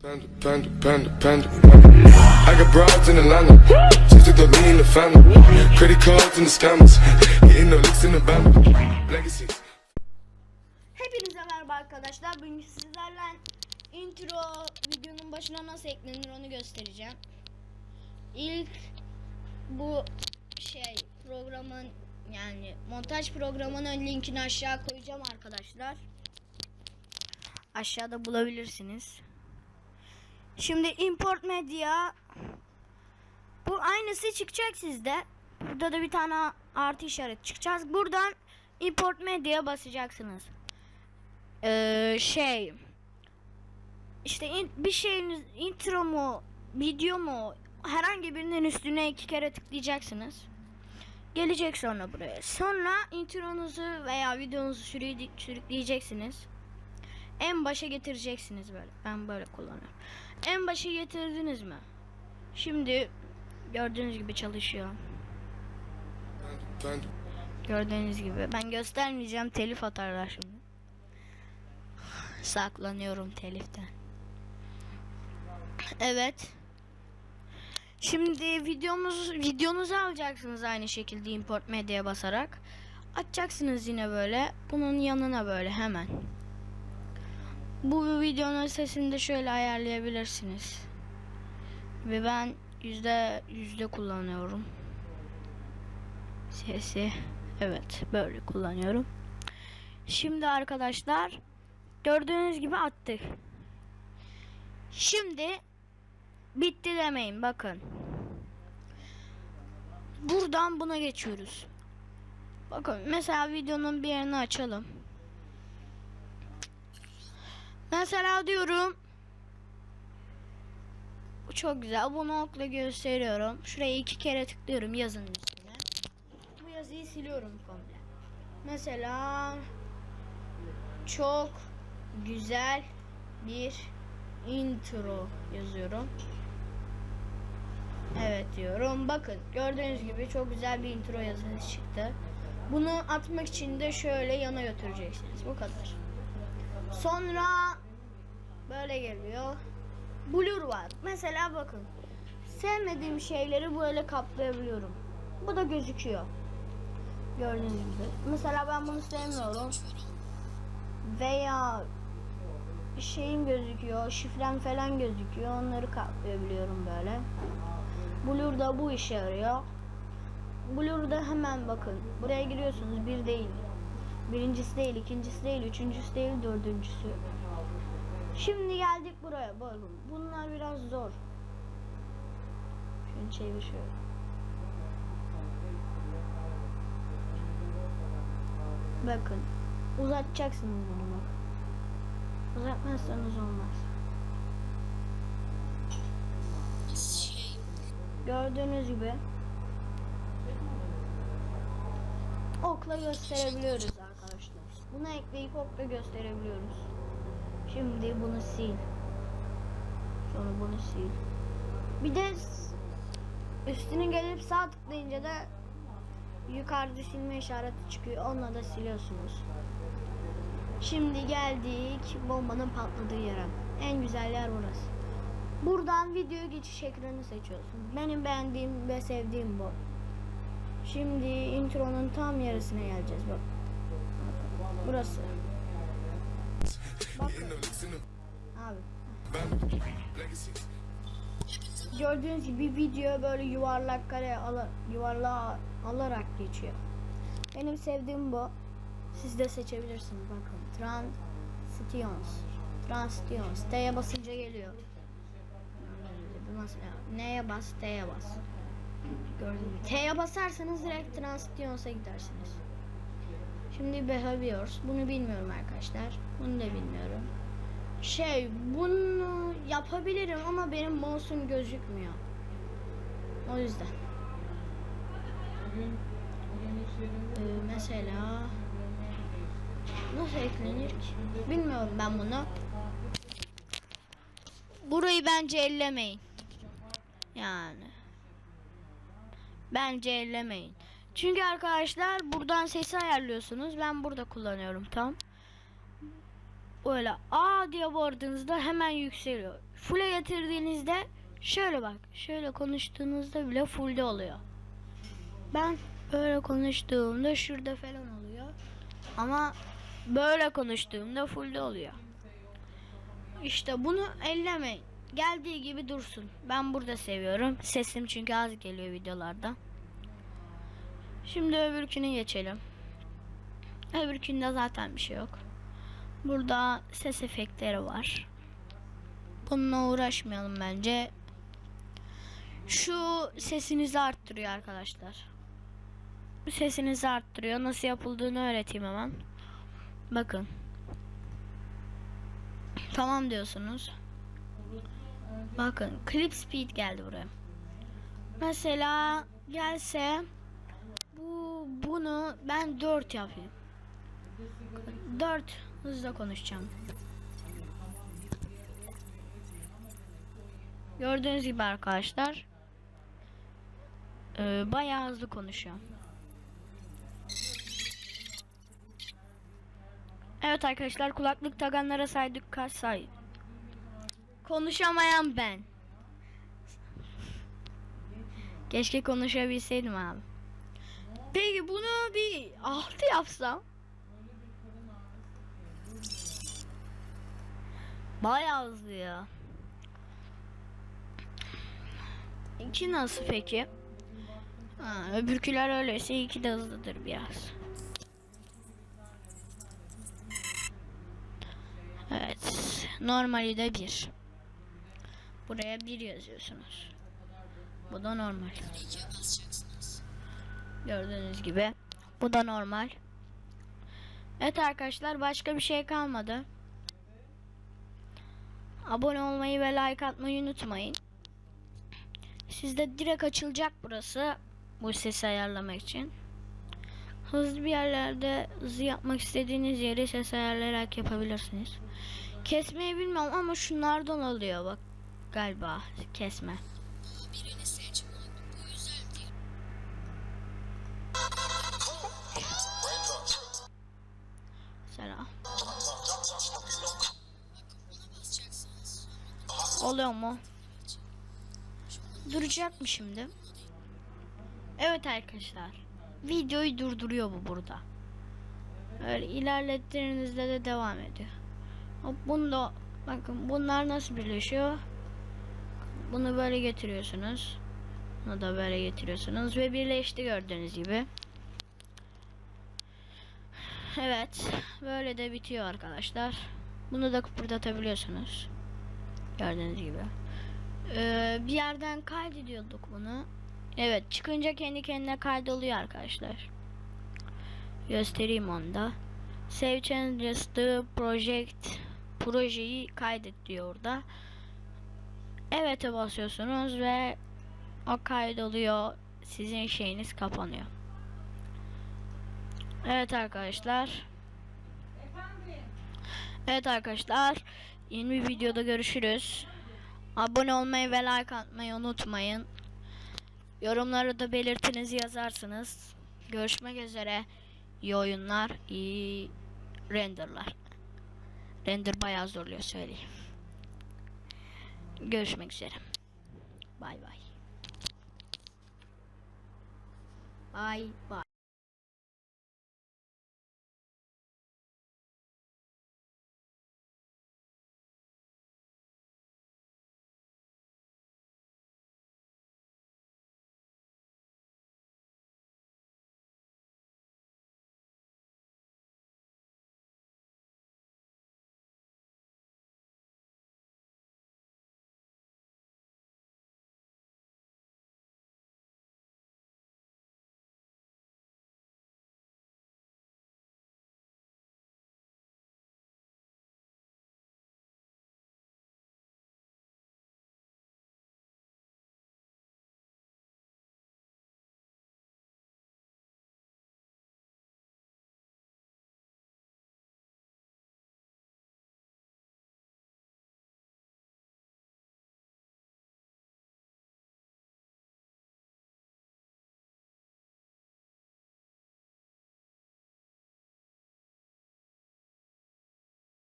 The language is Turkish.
Panda, panda, panda, panda. I got broads in Atlanta. Just the lean in the family. Credit cards and the scammers. Getting no licks in the band. Legacies. Hepinize merhaba arkadaşlar. Bugün sizlerle intro videonun başına nasıl eklenir onu göstereceğim. İlk bu şey programın yani montaj programının linkini aşağı koyacağım arkadaşlar. Aşağıda bulabilirsiniz. Şimdi import media bu aynısı çıkacak sizde. Burada da bir tane artı işaret çıkacağız. Buradan import media basacaksınız. Ee, şey işte in- bir şeyiniz intro mu video mu herhangi birinin üstüne iki kere tıklayacaksınız. Gelecek sonra buraya. Sonra intronuzu veya videonuzu sürü- sürükleyeceksiniz. En başa getireceksiniz böyle. Ben böyle kullanıyorum. En başa getirdiniz mi? Şimdi gördüğünüz gibi çalışıyor. Panda. Gördüğünüz gibi. Ben göstermeyeceğim. Telif atarlar şimdi. Saklanıyorum teliften. Evet. Şimdi videomuz videonuzu alacaksınız aynı şekilde import medyaya basarak. Açacaksınız yine böyle. Bunun yanına böyle hemen. Bu videonun sesini de şöyle ayarlayabilirsiniz. Ve ben yüzde yüzde kullanıyorum sesi. Evet böyle kullanıyorum. Şimdi arkadaşlar gördüğünüz gibi attık. Şimdi bitti demeyin bakın. Buradan buna geçiyoruz. Bakın mesela videonun bir yerini açalım. Mesela diyorum çok güzel. Bunu okla gösteriyorum. Şuraya iki kere tıklıyorum yazının üstüne bu yazıyı siliyorum komple. Mesela çok güzel bir intro yazıyorum. Evet diyorum. Bakın gördüğünüz gibi çok güzel bir intro yazısı çıktı. Bunu atmak için de şöyle yana götüreceksiniz. Bu kadar. Sonra böyle geliyor. Blur var. Mesela bakın. Sevmediğim şeyleri böyle kaplayabiliyorum. Bu da gözüküyor. Gördüğünüz gibi. Mesela ben bunu sevmiyorum. Veya şeyim gözüküyor, şifrem falan gözüküyor. Onları kaplayabiliyorum böyle. Blur da bu işe yarıyor. Blur'da hemen bakın. Buraya giriyorsunuz. Bir değil. Birincisi değil, ikincisi değil, üçüncüsü değil, dördüncüsü. Şimdi geldik buraya. Bakın. Bunlar biraz zor. Şunu çevir. Bakın. Uzatacaksınız bunu bak. Uzatmazsanız olmaz. Gördüğünüz gibi okla gösterebiliyoruz Bunu ekleyip okla gösterebiliyoruz. Şimdi bunu sil. Sonra bunu sil. Bir de üstüne gelip sağ tıklayınca da yukarıda silme işareti çıkıyor. Onunla da siliyorsunuz. Şimdi geldik bombanın patladığı yere. En güzel yer burası. Buradan video geçiş ekranı seçiyorsun. Benim beğendiğim ve sevdiğim bu. Şimdi intronun tam yarısına geleceğiz bak. Burası. Bakın abi. Gördüğünüz gibi video böyle yuvarlak kare ala, yuvarlağa alarak geçiyor. Benim sevdiğim bu. Siz de seçebilirsiniz bakın. Transitions. Transitions. T'ye basınca geliyor. Neye bas, T'ye bas. Gördüğünüz gibi. T'ye basarsanız direkt Transitions'a gidersiniz. Şimdi Behaviors. Bunu bilmiyorum arkadaşlar. Bunu da bilmiyorum. Şey bunu yapabilirim ama benim mouse'um gözükmüyor. O yüzden. Ee, mesela nasıl eklenir ki? Bilmiyorum ben bunu. Burayı bence ellemeyin. Yani. Bence ellemeyin. Çünkü arkadaşlar buradan sesi ayarlıyorsunuz. Ben burada kullanıyorum tam. Böyle A diye bağırdığınızda hemen yükseliyor. full'e getirdiğinizde şöyle bak. Şöyle konuştuğunuzda bile full'de oluyor. Ben böyle konuştuğumda şurada falan oluyor. Ama böyle konuştuğumda full'de oluyor. İşte bunu ellemeyin. Geldiği gibi dursun. Ben burada seviyorum. Sesim çünkü az geliyor videolarda. Şimdi öbürküne geçelim. Öbürkünde zaten bir şey yok. Burada ses efektleri var. Bununla uğraşmayalım bence. Şu sesinizi arttırıyor arkadaşlar. Sesinizi arttırıyor. Nasıl yapıldığını öğreteyim hemen. Bakın. Tamam diyorsunuz. Bakın clip speed geldi buraya. Mesela gelse bu bunu ben 4 yapayım. 4 hızla konuşacağım. Gördüğünüz gibi arkadaşlar e, bayağı hızlı konuşuyor. Evet arkadaşlar kulaklık takanlara saydık kaç say. Konuşamayan ben. Keşke konuşabilseydim abi. Peki bunu bir altı yapsam. Bayağı hızlı ya. İki nasıl peki? Ha, öbürküler öyleyse iki de hızlıdır biraz. Evet. Normali de bir. Buraya bir yazıyorsunuz. Bu da normal. Gördüğünüz gibi. Bu da normal. Evet arkadaşlar başka bir şey kalmadı. Abone olmayı ve like atmayı unutmayın. Sizde direkt açılacak burası. Bu sesi ayarlamak için. Hızlı bir yerlerde hızlı yapmak istediğiniz yeri ses ayarlayarak yapabilirsiniz. Kesmeyi bilmiyorum ama şunlardan oluyor bak. Galiba kesme. Oluyor mu? Duracak mı şimdi? Evet arkadaşlar. Videoyu durduruyor bu burada. Öyle ilerlettiğinizde de devam ediyor. Hop bunu da bakın bunlar nasıl birleşiyor? Bunu böyle getiriyorsunuz. Bunu da böyle getiriyorsunuz ve birleşti gördüğünüz gibi. Evet, böyle de bitiyor arkadaşlar. Bunu da kıpırdatabiliyorsunuz. Gördüğünüz gibi. Ee, bir yerden kaydediyorduk bunu. Evet çıkınca kendi kendine kaydoluyor arkadaşlar. Göstereyim onu da. Save changes the project projeyi kaydet diyor orada. Evet'e basıyorsunuz ve o kaydoluyor. Sizin şeyiniz kapanıyor. Evet arkadaşlar. Evet arkadaşlar. Yeni bir videoda görüşürüz. Abone olmayı ve like atmayı unutmayın. Yorumları da belirtinizi yazarsınız. Görüşmek üzere. İyi oyunlar, iyi renderlar. Render bayağı zorluyor söyleyeyim. Görüşmek üzere. Bay bay. Bay bay.